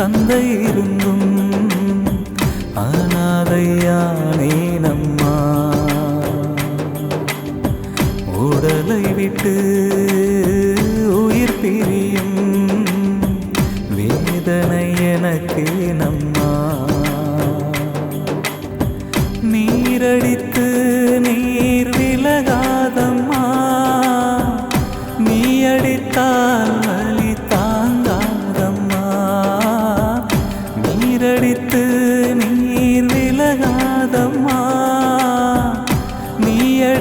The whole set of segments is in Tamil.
தந்தை இருந்தும் அனாதையானே நம்மா உடலை விட்டு உயிர் பிரியும் வேதனை எனக்கு நம்ம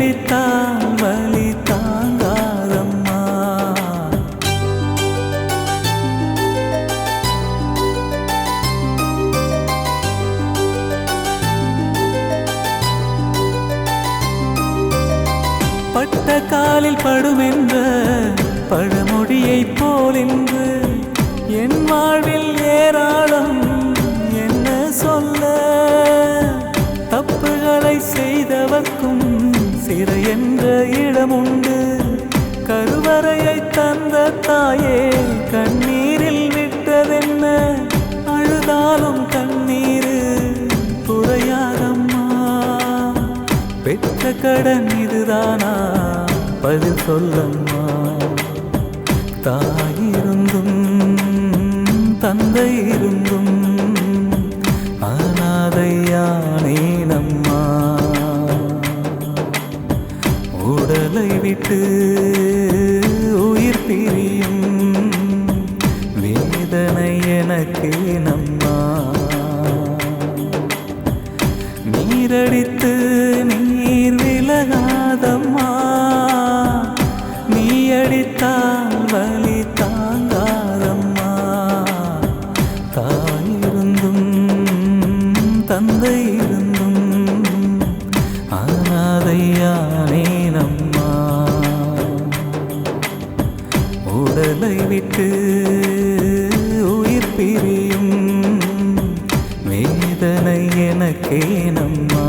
அடித்தால் வலி தாங்காதம்மா. பட்ட காலில் படுமென்ற பழமொழியைப் போல் என் வாழ்வில் ஏராளம் என்ன சொல்ல? தப்புகளை செய்தவர்க்கும் சிறை என்ற இடம் உண்டு கருவறையை தந்த தாயே கண்ணீரில் விட்டதென்ன? அழுதாலும் கண்ணீர் துறையாதம்மா பெற்ற கடன் இதுதானா? பதில் சொல்லம்மா. தாயிருந்தும் தந்தை இருந்தும் விட்டு உயிர் பிரியும் வேதனை எனக்கு நம்மா. நீரடித்து நீர் விலகாதம்மா. நீ அடித்தால் வலி தாங்காதம்மா. தாயிருந்தும் தந்தை உடலை விட்டு உயிர் பிரியும் வேதனை எனக்கே நம்மா